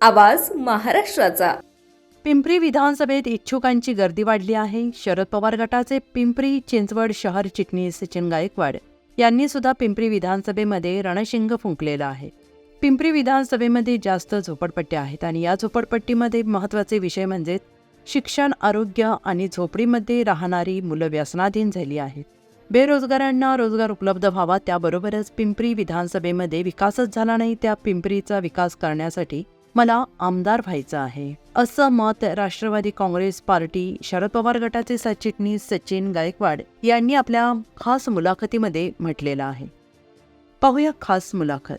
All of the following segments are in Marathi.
आवाज महाराष्ट्राचा. पिंपरी विधानसभेत इच्छुकांची गर्दी वाढली आहे. शरद पवार गटाचे पिंपरी चिंचवड शहर चिटणीस सचिन गायकवाड यांनी सुद्धा पिंपरी विधानसभेमध्ये रणशिंग फुंकलेलं आहे. पिंपरी विधानसभेमध्ये जास्त झोपडपट्ट्या आहेत आणि या झोपडपट्टीमध्ये महत्त्वाचे विषय म्हणजे शिक्षण आरोग्य आणि झोपडीमध्ये राहणारी मुलं व्यसनाधीन झाली आहेत. बेरोजगारांना रोजगार उपलब्ध व्हावा त्याबरोबरच पिंपरी विधानसभेमध्ये विकासच झाला नाही. त्या पिंपरीचा विकास करण्यासाठी मला आमदार व्हायचं आहे असं मत राष्ट्रवादी काँग्रेस पार्टी शरद पवार गटाचे सरचिटणीस सचिन गायकवाड यांनी आपल्या खास मुलाखतीमध्ये म्हटलेलं आहे. पाहूया खास मुलाखत.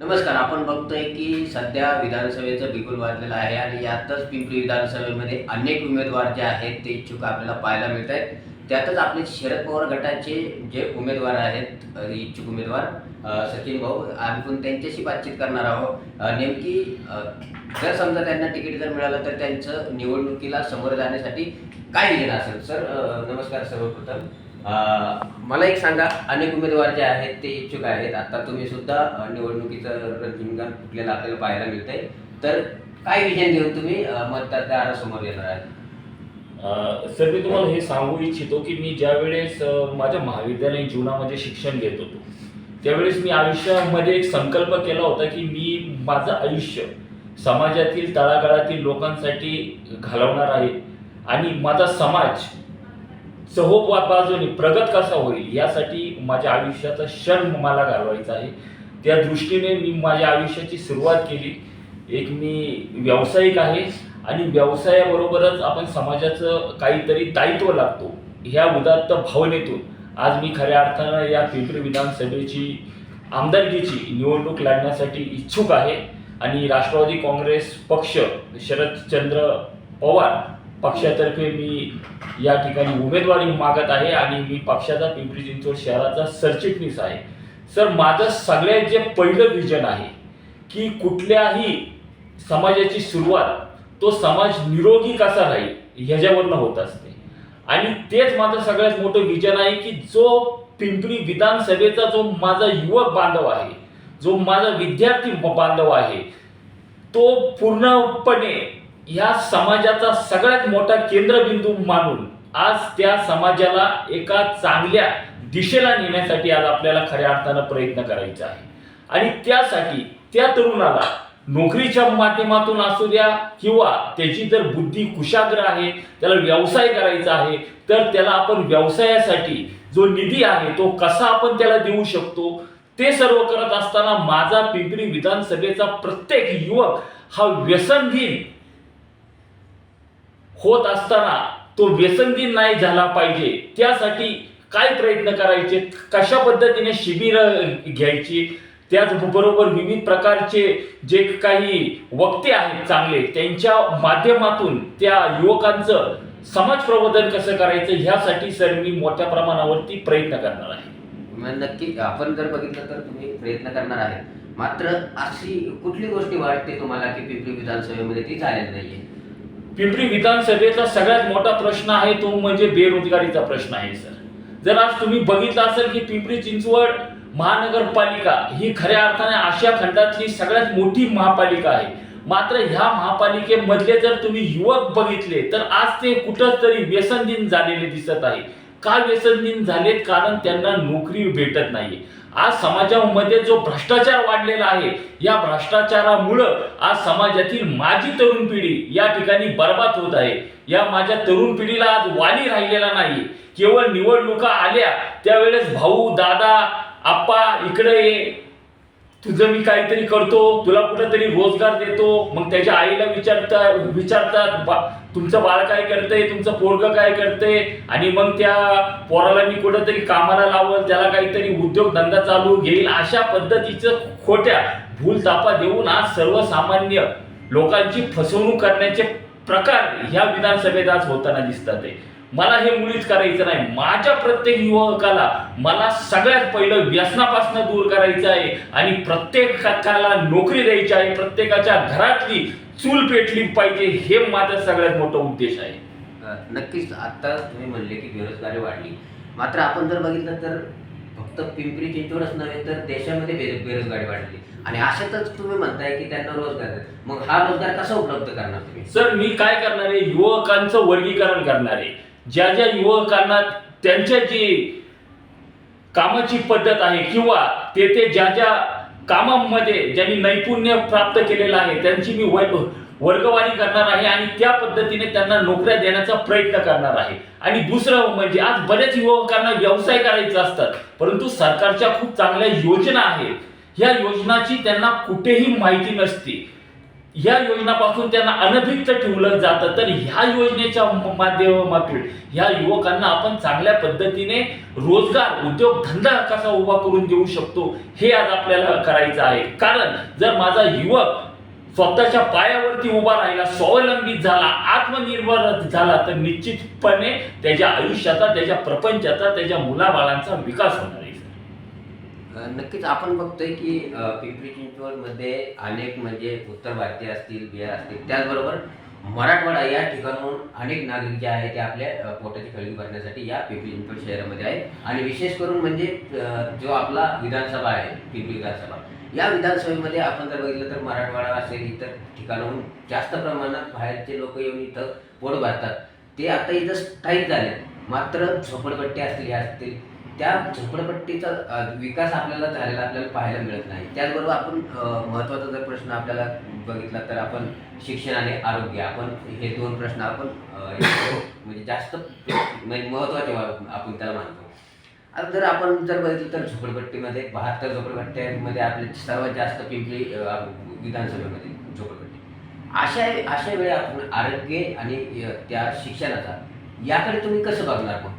नमस्कार आपण बघतोय की सध्या विधानसभेचं बिगुल वाजलेलं आहे आणि यातच पिंपरी विधानसभेमध्ये अनेक उमेदवार जे आहेत ते इच्छुक आपल्याला पाहायला मिळत आहेत त्यातच आपले शरद पवार गटाचे जे उमेदवार आहेत इच्छुक उमेदवार सचिन भाऊ आम्ही पण त्यांच्याशी बातचीत करणार आहोत. नेमकी जर समजा त्यांना तिकीट जर मिळालं तर त्यांचं निवडणुकीला समोर जाण्यासाठी काय विजन असेल? सर नमस्कार सर्वप्रथम. मला एक सांगा अनेक उमेदवार जे आहेत ते इच्छुक आहेत. आता तुम्ही सुद्धा निवडणुकीचं रणजिंगण फुटलेलं आपल्याला पाहायला मिळतंय. तर काय विजन देऊन तुम्ही मतदारासमोर येणार आहात? सर मी तुम्हाला हे सांगू इच्छितो की मी ज्या वेळेस माझ्या महाविद्यालयीन जीवनामध्ये शिक्षण घेत होतो त्यावेळेस मी आयुष्यामध्ये एक संकल्प केला होता की मी माझं आयुष्य समाजातील तळागाळातील लोकांसाठी घालवणार आहे आणि माझा समाज चहोप बाजूने प्रगत कसा होईल यासाठी माझ्या आयुष्याचा क्षण मला घालवायचा आहे. त्या दृष्टीने मी माझ्या आयुष्याची सुरुवात केली. एक मी व्यावसायिक आहे आणि व्यवसायाबरोबरच आपण समाजाचं काहीतरी दायित्व लागतो. ह्या उदात्त भावनेतून आज मी खऱ्या अर्थानं या पिंपरी विधानसभेची आमदारकीची निवडणूक लढण्यासाठी इच्छुक आहे आणि राष्ट्रवादी काँग्रेस पक्ष शरदचंद्र पवार पक्षातर्फे मी या ठिकाणी उमेदवारी मागत आहे आणि मी पक्षाचा पिंपरी चिंचवड शहराचा सरचिटणीस आहे. सर माझं सगळ्यात जे पहिलं विजन आहे की कुठल्याही समाजाची सुरुवात तो समाज निरोगी कसा राहील ह्याच्यावरनं होत असते. आणि तेच माझं सगळ्यात मोठं विजन आहे की जो पिंपरी विधानसभेचा जो माझा युवक बांधव आहे जो माझा विद्यार्थी बांधव आहे तो पूर्णपणे ह्या समाजाचा सगळ्यात मोठा केंद्रबिंदू मानून आज त्या समाजाला एका चांगल्या दिशेला नेण्यासाठी आज आपल्याला खऱ्या अर्थानं प्रयत्न करायचा आहे. आणि त्यासाठी त्या तरुणाला नोकरीच्या माध्यमातून असू द्या किंवा त्याची जर बुद्धी कुशाग्र आहे त्याला व्यवसाय करायचा आहे तर त्याला आपण व्यवसायासाठी जो निधी आहे तो कसा आपण त्याला देऊ शकतो? ते सर्व करत असताना माझा पिंपरी विधानसभेचा प्रत्येक युवक हा व्यसनहीन होत असताना तो व्यसनहीन नाही झाला पाहिजे. त्यासाठी काय प्रयत्न करायचे? कशा पद्धतीने शिबिर घ्यायची? त्याचबरोबर विविध प्रकारचे जे काही वक्ते आहेत चांगले त्यांच्या माध्यमातून त्या युवकांचं समाज प्रबोधन कसं करायचं ह्यासाठी सर मी मोठ्या प्रमाणावरती प्रयत्न करणार आहे. नक्की आपण जर बघितलं तर तुम्ही प्रयत्न करणार आहे. मात्र अशी कुठली गोष्टी वाटते तुम्हाला की पिंपरी विधानसभेमध्ये ती झालेली नाहीये? पिंपरी विधानसभेचा सगळ्यात मोठा प्रश्न आहे तो म्हणजे बेरोजगारीचा प्रश्न आहे सर. जर आज तुम्ही बघितलं असेल की पिंपरी चिंचवड महानगरपालिका ही खऱ्या अर्थाने आशिया खंडातली सगळ्यात मोठी महापालिका आहे. मात्र ह्या महापालिकेमधले जर तुम्ही युवक बघितले तर आज ते कुठंच तरी व्यसनदिन झालेले दिसत आहे. का व्यसनदिन झालेत? कारण त्यांना नोकरी भेटत नाही. आज समाजामध्ये जो भ्रष्टाचार वाढलेला आहे या भ्रष्टाचारामुळं आज समाजातील माझी तरुण पिढी या ठिकाणी बर्बाद होत आहे. या माझ्या तरुण पिढीला आज वाली राहिलेला नाही. केवळ निवडणुका आल्या त्यावेळेस भाऊ दादा आप्पा इकडे ये. तुझं मी काहीतरी करतो तुला कुठंतरी रोजगार देतो. मग त्याच्या आईला विचारता विचारतात बा तुमचं बाळ काय करतंय तुमचं पोरग काय करतंय? आणि मग त्या पोराला मी कुठंतरी कामाला लावल त्याला काहीतरी उद्योगधंदा चालू घेईल अशा पद्धतीचं खोट्या भूलतापा देऊन आज सर्वसामान्य लोकांची फसवणूक करण्याचे प्रकार ह्या विधानसभेत आज होताना दिसतात आहे. मला हे मुळीच करायचं नाही. माझ्या प्रत्येक युवकाला मला सगळ्यात पहिलं व्यसनापासून दूर करायचं आहे आणि प्रत्येकाला नोकरी द्यायची आहे प्रत्येकाच्या घरातली चूल पेटली पाहिजे हे माझा सगळ्यात मोठा उद्देश आहे. नक्कीच. आता तुम्ही म्हणले की बेरोजगारी वाढली. मात्र आपण जर बघितलं तर फक्त पिंपरी चिंचवडच नव्हे तर देशामध्ये बेरो- बेरोजगारी वाढली. आणि अशातच तुम्ही म्हणताय की त्यांना रोजगार. मग हा रोजगार कसा उपलब्ध करणार तुम्ही? सर मी काय करणार आहे? युवकांचं वर्गीकरण करणार आहे. ज्या ज्या युवकांना त्यांच्या जी कामाची पद्धत आहे किंवा ते ते ज्या ज्या कामामध्ये ज्यांनी नैपुण्य प्राप्त केलेलं आहे त्यांची मी वै वर्गवारी करणार आहे आणि त्या पद्धतीने त्यांना नोकऱ्या देण्याचा प्रयत्न करणार आहे. आणि दुसरं म्हणजे आज बऱ्याच युवकांना व्यवसाय करायचा असतात परंतु सरकारच्या खूप चांगल्या योजना आहेत. ह्या योजनाची त्यांना कुठेही माहिती नसते. या योजनापासून त्यांना अनभिक्त ठेवलं जातं. तर ह्या योजनेच्या माध्यमातून ह्या युवकांना आपण चांगल्या पद्धतीने रोजगार उद्योगधंदा कसा उभा करून देऊ शकतो हे आज आपल्याला करायचं आहे. कारण जर माझा युवक स्वतःच्या पायावरती उभा राहिला स्वावलंबी झाला आत्मनिर्भर झाला तर निश्चितपणे त्याच्या आयुष्याचा त्याच्या प्रपंचाचा त्याच्या मुलाबाळांचा विकास होणार. नक्कीच आपण बघतोय की पिंपरी चिंचवडमध्ये अनेक म्हणजे उत्तर भारतीय असतील बिहार असतील त्याचबरोबर मराठवाडा या ठिकाणाहून अनेक नागरिक जे आहेत ते आपल्या पोटाची खळगी भरण्यासाठी या पिंपरी चिंचवड शहरामध्ये आहेत. आणि विशेष करून म्हणजे जो आपला विधानसभा आहे पिंपरी विधानसभा या विधानसभेमध्ये आपण जर बघितलं तर मराठवाडा असेल इतर ठिकाणाहून जास्त प्रमाणात बाहेरचे लोक येऊन इथं पोट भरतात. ते आता इथं स्थायिक झाले मात्र झोपडपट्टी असतील असतील त्या झोपडपट्टीचा विकास आपल्याला झालेला आपल्याला पाहायला मिळत नाही. त्याचबरोबर आपण महत्त्वाचा जर प्रश्न आपल्याला बघितला तर आपण शिक्षण आणि आरोग्य आपण हे दोन प्रश्न आपण म्हणजे जास्त म्हणजे महत्त्वाचे आपण त्याला मानतो. आता जर आपण जर बघितलं तर झोपडपट्टीमध्ये बहात्तर झोपडपट्ट्यांमध्ये आपले सर्वात जास्त पिंपरी विधानसभेमध्ये झोपडपट्टी. अशा अशा वेळी आपण आरोग्य आणि त्या शिक्षणाचा याकडे तुम्ही कसं बघणार मग?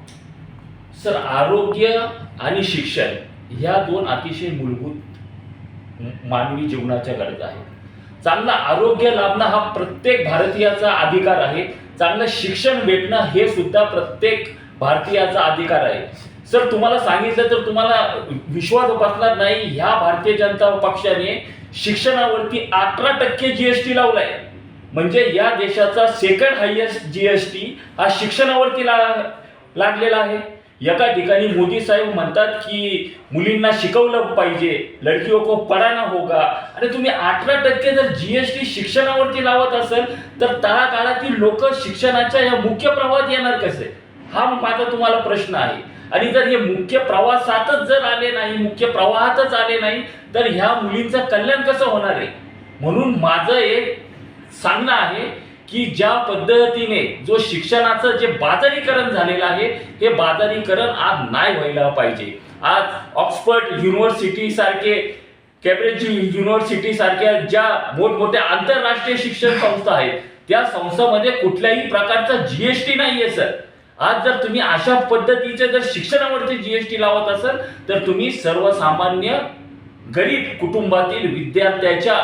सर आरोग्य आणि शिक्षण ह्या दोन अतिशय मूलभूत मानवी जीवनाच्या गरजा आहेत. चांगलं आरोग्य लाभणं हा प्रत्येक भारतीयाचा अधिकार आहे. चांगलं शिक्षण भेटणं हे सुद्धा प्रत्येक भारतीयाचा अधिकार आहे. सर तुम्हाला सांगितलं तर तुम्हाला विश्वास बसणार नाही. ह्या भारतीय जनता पक्षाने शिक्षणावरती अठरा टक्के जीएसटी लावलाय. म्हणजे या देशाचा second highest G S T हा शिक्षणावरती ला लागलेला आहे. एका ठिकाणी मोदी साहेब म्हणतात की मुलींना शिकवलं पाहिजे लडकीओ को पडाना होगा. आणि तुम्ही अठरा टक्के जर जी एस टी शिक्षणावरती लावत असेल तर तळागाळातील लोक शिक्षणाच्या या मुख्य प्रवाहात येणार कसे? हा माझा तुम्हाला प्रश्न आहे. आणि जर हे मुख्य प्रवासातच जर आले नाही मुख्य प्रवाहातच आले नाही तर ह्या मुलींचं कल्याण कसं होणार आहे? म्हणून माझं एक सांगणं आहे की ज्या पद्धतीने जो शिक्षणाचं जे बाजारीकरण झालेलं आहे हे बाजारीकरण आज नाही व्हायला पाहिजे. आज ऑक्सफर्ड युनिव्हर्सिटी सारखे कॅम्ब्रिज युनिव्हर्सिटी सारख्या ज्या मोठमोठ्या आंतरराष्ट्रीय शिक्षण संस्था आहेत त्या संस्थामध्ये कुठल्याही प्रकारचा जीएसटी नाहीये सर. आज जर तुम्ही अशा पद्धतीचे जर शिक्षणावरती जीएसटी लावत असाल तर तुम्ही सर्वसामान्य गरीब कुटुंबातील विद्यार्थ्याच्या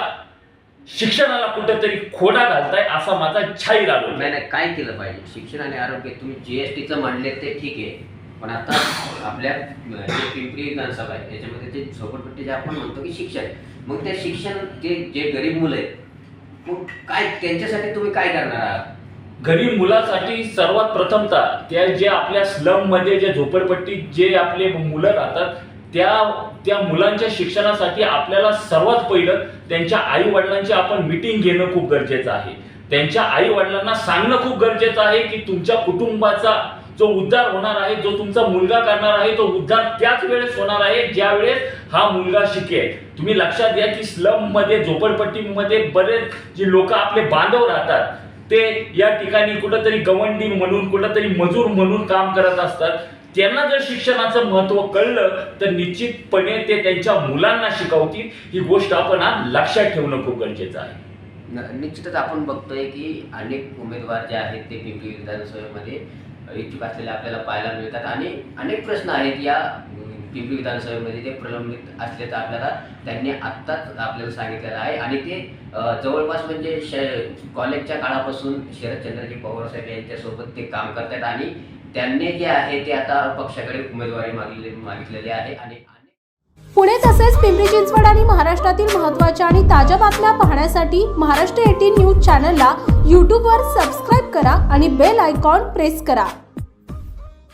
शिक्षणाला कुठेतरी खोडा घालताय असा माझा छाई लागलो नाही नाही काय केलं पाहिजे? शिक्षण आणि आरोग्य तुम्ही जीएसटीचं म्हणले ते ठीक आहे. पण आता आपल्या जे पिंपरी विधानसभा आहे त्याच्यामध्ये ते झोपडपट्टी जे आपण म्हणतो की शिक्षण मग ते शिक्षण ते जे गरीब मुलं आहेत मग काय त्यांच्यासाठी तुम्ही काय करणार आहात? गरीब मुलासाठी सर्वात प्रथमतः त्या जे आपल्या स्लममध्ये जे झोपडपट्टीत जे आपले मुलं राहतात त्या त्या मुलांच्या शिक्षणासाठी आपल्याला सर्वात पहिलं त्यांच्या आई वडिलांची आपण मिटिंग घेणं खूप गरजेचं आहे. त्यांच्या आई वडिलांना सांगणं खूप गरजेचं आहे की तुमच्या कुटुंबाचा जो उद्धार होणार आहे जो तुमचा मुलगा करणार आहे तो उद्धार त्याच वेळेस होणार आहे ज्या वेळेस हा मुलगा शिकेल. तुम्ही लक्षात घ्या की स्लममध्ये झोपडपट्टीमध्ये बरेच जे लोक आपले बांधव राहतात ते या ठिकाणी कुठंतरी गवंडी म्हणून कुठंतरी मजूर म्हणून काम करत असतात. त्यांना जर शिक्षणाचं महत्त्व कळलं तर निश्चितपणे ते त्यांच्या मुलांना शिकवतील. ही गोष्ट आपण आज लक्षात ठेवणं खूप गरजेचं आहे. निश्चितच आपण बघतोय की अनेक उमेदवार जे आहेत ते पिंपरी विधानसभेमध्ये इच्छुक असलेले आपल्याला पाहायला मिळतात. आणि अनेक प्रश्न आहेत या पिंपरी विधानसभेमध्ये ते प्रलंबित असल्याचं आपल्याला त्यांनी आत्ताच आपल्याला सांगितलेलं आहे. आणि ते जवळपास म्हणजे श कॉलेजच्या काळापासून शरदचंद्रजी पवार साहेब यांच्यासोबत ते काम करतात आणि त्यांनी जे आहे ते आता पक्षाकडे उमेदवारी मागले मागितलेली आहे. आणि पुणे तसेच पिंपरी चिंचवड आणि महाराष्ट्रातील महत्त्वाच्या आणि ताज्या बातम्या पाहण्यासाठी महाराष्ट्र एटीन न्यूज चॅनलला यूट्यूबवर सबस्क्राईब करा आणि बेल आयकॉन प्रेस करा.